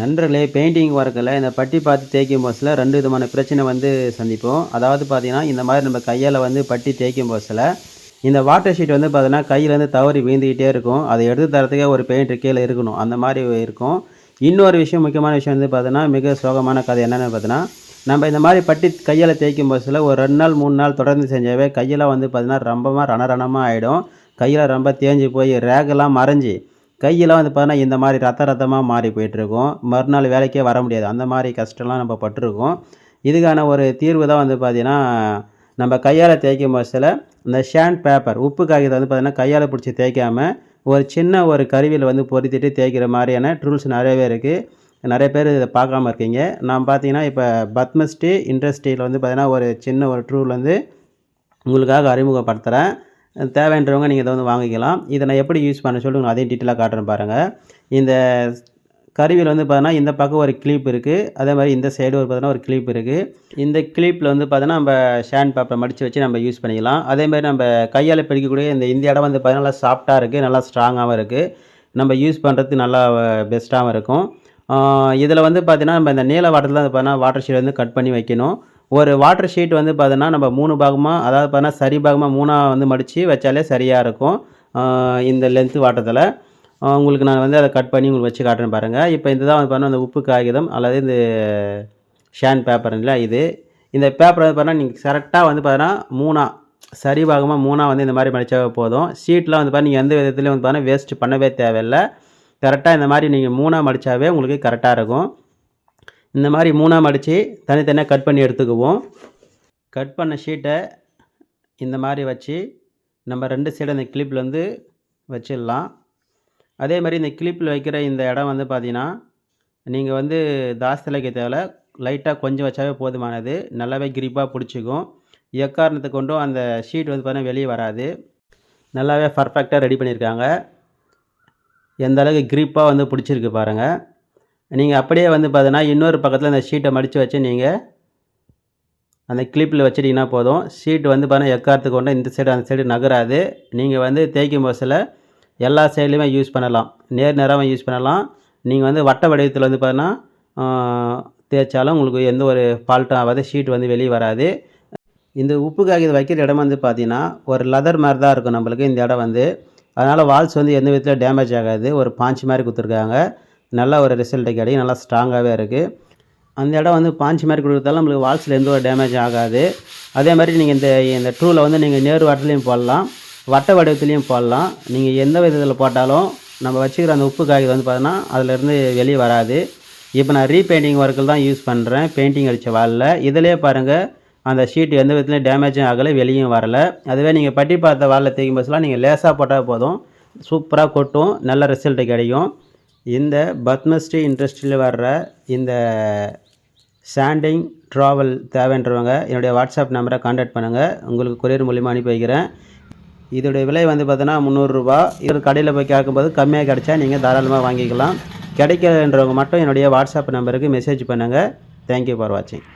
நண்பர்களே பெயிண்டிங் ஒர்க்கில் இந்த பட்டி பார்த்து தேய்க்கும் போசில் ரெண்டு விதமான பிரச்சனை வந்து சந்திப்போம். அதாவது பார்த்தீங்கன்னா இந்த மாதிரி நம்ம கையால் வந்து பட்டி தேய்க்கும் போசில் இந்த வாட்டர் ஷீட் வந்து பார்த்தீங்கன்னா கையிலேருந்து தவறி வீழ்ந்துக்கிட்டே இருக்கும். அதை எடுத்து தரத்துக்கே ஒரு பெயிண்ட் கீழே இருக்கணும். அந்த மாதிரி இருக்கும். இன்னொரு விஷயம் முக்கியமான விஷயம் வந்து பார்த்தீங்கன்னா மிக சோகமான கதை என்னென்னு பார்த்தீங்கன்னா நம்ம இந்த மாதிரி பட்டி கையால் தேய்க்கும் போசில் ஒரு ரெண்டு நாள் மூணு நாள் தொடர்ந்து செஞ்சாவே கையெல்லாம் வந்து பார்த்தீங்கன்னா ரொம்பமாக ரணரணமாக ஆகிடும் கையில் ரொம்ப தேஞ்சு போய் ரேகெல்லாம் மறைஞ்சி கையெல்லாம் வந்து பார்த்தீங்கன்னா இந்த மாதிரி ரத்த ரத்தமாக மாறி போயிட்டுருக்கும். மறுநாள் வேலைக்கே வர முடியாது. அந்த மாதிரி கஷ்டம்லாம் நம்ம பட்டிருக்கோம். இதுக்கான ஒரு தீர்வு தான் வந்து பார்த்திங்கன்னா நம்ம கையால் தேய்க்கும் பட்சத்தில் இந்த ஷேண்ட் பேப்பர் உப்பு காகிதம் வந்து பார்த்திங்கன்னா கையால் பிடிச்சி தேய்க்காம ஒரு சின்ன ஒரு கருவியில் வந்து பொருத்திட்டு தேய்க்கிற மாதிரியான ட்ரூல்ஸ் நிறையவே இருக்குது நிறைய பேர் இதை பார்க்காம இருக்கீங்க. நான் பார்த்தீங்கன்னா இப்போ பத்மஸ்ரீ இண்டஸ்ட்ரியில் வந்து பார்த்திங்கன்னா ஒரு சின்ன ஒரு ட்ரூல் வந்து உங்களுக்காக அறிமுகப்படுத்துகிறேன் தேவைன்றவங்க நீங்கள் இதை வந்து வாங்கிக்கலாம். இதை நான் எப்படி யூஸ் பண்ண சொல்லி உங்களுக்கு அதையும் டீட்டெயிலாக காட்டுறேன் பாருங்கள் இந்த கருவியில் வந்து பார்த்தீங்கன்னா இந்த பக்கம் ஒரு கிளிப் இருக்குது அதே மாதிரி இந்த சைடு ஒரு பார்த்தீங்கன்னா ஒரு கிளிப் இருக்குது இந்த கிளிப்பில் வந்து பார்த்தீங்கன்னா நம்ம ஷேண்ட் பேப்பரை மடித்து வச்சு நம்ம யூஸ் பண்ணிக்கலாம். அதே மாதிரி நம்ம கையால் பிடிக்கக்கூடிய இந்த இந்த இடம் வந்து பார்த்தீங்கன்னா நல்லா சாஃப்டாக இருக்குது நல்லா ஸ்ட்ராங்காகவும் இருக்குது நம்ம யூஸ் பண்ணுறதுக்கு நல்லா பெஸ்ட்டாகவும் இருக்கும். இதில் வந்து பார்த்திங்கன்னா நம்ம இந்த நீல வாட்டத்தில் வந்து பார்த்தீங்கன்னா வாட்டர் ஷீட் வந்து கட் பண்ணி வைக்கணும். ஒரு வாட்டர் ஷீட் வந்து பார்த்தோன்னா நம்ம மூணு பாகமாக அதாவது பார்த்தோன்னா சரி பாகமாக மூணாக வந்து மடித்து வச்சாலே சரியாக இருக்கும். இந்த லென்த்து வாட்டத்தில். உங்களுக்கு நான் வந்து அதை கட் பண்ணி உங்களுக்கு வச்சு காட்டுறேன் பாருங்கள் இப்போ இந்த தான் வந்து பார்த்தோன்னா அந்த உப்பு காகிதம் அல்லது இந்த ஷேன் பேப்பர் இல்லை இது. இந்த பேப்பர் வந்து பார்த்தீங்கன்னா நீங்கள் கரெக்டாக வந்து பார்த்தீங்கன்னா மூணாக சரி பாகமாக மூணாக வந்து இந்த மாதிரி மடித்தா போதும். ஷீட்லாம் வந்து பார்த்தீங்கன்னா நீங்கள் எந்த விதத்துலையும் வந்து பார்த்தீங்கன்னா வேஸ்ட் பண்ணவே தேவையில்லை. கரெக்டாக இந்த மாதிரி நீங்கள் மூணாக மடித்தாவே உங்களுக்கு கரெக்டாக இருக்கும். இந்த மாதிரி மூணாக மடித்து தனித்தனியாக கட் பண்ணி எடுத்துக்குவோம். கட் பண்ண ஷீட்டை இந்த மாதிரி வச்சு நம்ம ரெண்டு சைடு அந்த கிளிப்லேருந்து வந்து வச்சிடலாம். அதே மாதிரி இந்த கிளிப்பில் வைக்கிற இந்த இடம் வந்து பார்த்திங்கன்னா நீங்கள் வந்து தாஸ்தி வைக்க தேவையில்ல லைட்டாக கொஞ்சம் வச்சாவே போதுமானது. நல்லாவே கிரிப்பாக பிடிச்சிக்கும். எக்காரணத்தை கொண்டும் அந்த ஷீட் வந்து பார்த்தீங்கன்னா வெளியே வராது. நல்லாவே பர்ஃபெக்டாக ரெடி பண்ணியிருக்காங்க எந்த அளவுக்கு கிரிப்பாக வந்து பிடிச்சிருக்கு பாருங்கள் நீங்கள் அப்படியே வந்து பார்த்தீங்கன்னா இன்னொரு பக்கத்தில் அந்த ஷீட்டை மடித்து வச்சு நீங்கள் அந்த கிளிப்பில் வச்சிட்டிங்கன்னா போதும். ஷீட் வந்து பார்த்தீங்கன்னா எக்காரத்துக்கு கொண்டு இந்த சைடு அந்த சைடு நகராது. நீங்கள் வந்து தேய்க்கும் போசில் எல்லா சைட்லேயுமே யூஸ் பண்ணலாம். நேர் நேராகவும் யூஸ் பண்ணலாம். நீங்கள் வந்து வட்ட வடிவத்தில் வந்து பார்த்தீங்கன்னா தேய்ச்சாலும் உங்களுக்கு எந்த ஒரு ஃபால்ட்டும் ஆகாது. ஷீட் வந்து வெளியே வராது. இந்த உப்பு காகிதம் வைக்கிற இடம் வந்து பார்த்திங்கன்னா ஒரு லெதர் மாதிரி தான் இருக்கும் நம்மளுக்கு இந்த இடம் வந்து. அதனால் வால்ஸ் வந்து எந்த விதத்தில் டேமேஜ் ஆகாது. ஒரு பாஞ்சு மாதிரி கொடுத்துருக்காங்க. நல்ல ஒரு ரிசல்ட்டு கிடைக்கும். நல்லா ஸ்ட்ராங்காகவே இருக்குது அந்த இடம் வந்து பாஞ்சு மாதிரி கொடுக்குறதால நம்மளுக்கு வால்ஸில் எந்த ஒரு டேமேஜ் ஆகாது. அதே மாதிரி நீங்கள் இந்த இந்த ட்ரூவில் வந்து நீங்கள் நேர் வாட்டர்லேயும் போடலாம். வட்ட வடிவத்துலேயும் போடலாம். நீங்கள் எந்த விதத்தில் போட்டாலும் நம்ம வச்சுக்கிற அந்த உப்பு காகிதம் வந்து பார்த்தோன்னா அதிலேருந்து வெளியே வராது. இப்போ நான் ரீபெயிண்டிங் ஒர்க்கில் தான் யூஸ் பண்ணுறேன் பெயிண்டிங் அடித்த வாலில். இதிலே பாருங்கள் அந்த ஷீட் எந்த விதத்துலையும் டேமேஜும் ஆகலை வெளியும் வரலை. அதுவே நீங்கள் பட்டி பார்த்த வாலில் தேய்க்கும் பஸ்லாம் நீங்கள் லேசாக போட்டால் போதும். சூப்பராக கொட்டும். நல்ல ரிசல்ட்டு கிடைக்கும். இந்த பத்மஸ்ரீ இண்டஸ்ட்ரியில் வர்ற இந்த சாண்டிங் ட்ராவல் தேவைன்றவங்க என்னுடைய வாட்ஸ்அப் நம்பரை காண்டாக்ட் பண்ணுங்கள் உங்களுக்கு கொரியர் மூலிமா அனுப்பி வைக்கிறேன். இதோடைய விலை வந்து பார்த்தோன்னா முந்நூறுரூவா இது கடையில் போய் கேட்கும்போது கம்மியாக கிடைச்சா நீங்கள் தாராளமாக வாங்கிக்கலாம். கிடைக்கலன்றவங்க மட்டும் என்னுடைய வாட்ஸ்அப் நம்பருக்கு மெசேஜ் பண்ணுங்கள் தேங்க்யூ ஃபார் வாட்சிங்